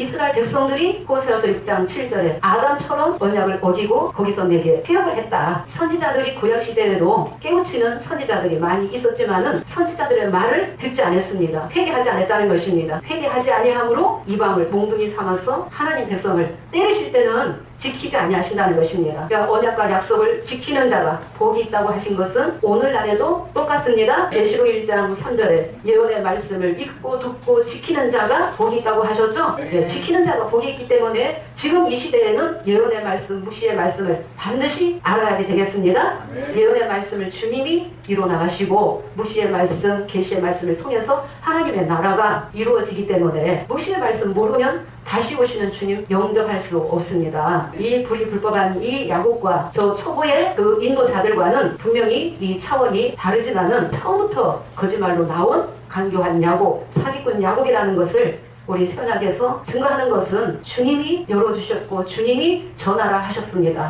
이스라엘 백성들이 호세아서 6장 7절에 아담처럼 언약을 어기고 거기서 내게 폐역을 했다. 선지자들이 구약 시대에도 깨우치는 선지자들이 많이 있었지만은 선지자들의 말을 듣지 않았습니다. 회개하지 않았다는 것입니다. 회개하지 아니함으로 이방을 몽둥이 삼아서 하나님 백성을 때리실 때는 지키지 아니하신다는 것입니다. 그러니까 언약과 약속을 지키는 자가 복이 있다고 하신 것은 오늘날에도 똑같습니다. 계시록 1장 3절에 예언의 말씀을 읽고 듣고 지키는 자가 복이 있다고 하셨죠? 네, 지키는 자가 복이 있기 때문에 지금 이 시대에는 예언의 말씀, 무시의 말씀을 반드시 알아야 되겠습니다. 예언의 말씀을 주님이 이루어 나가시고 무시의 말씀, 계시의 말씀을 통해서 하나님의 나라가 이루어지기 때문에 무시의 말씀 모르면 다시 오시는 주님 영접할 수 없습니다. 이 불이 불법한 이 야곱과 저 초보의 그 인도자들과는 분명히 이 차원이 다르지만은 처음부터 거짓말로 나온 강교한 야곱, 사기꾼 야곱이라는 것을 우리 선악에서 증거하는 것은 주님이 열어주셨고 주님이 전하라 하셨습니다.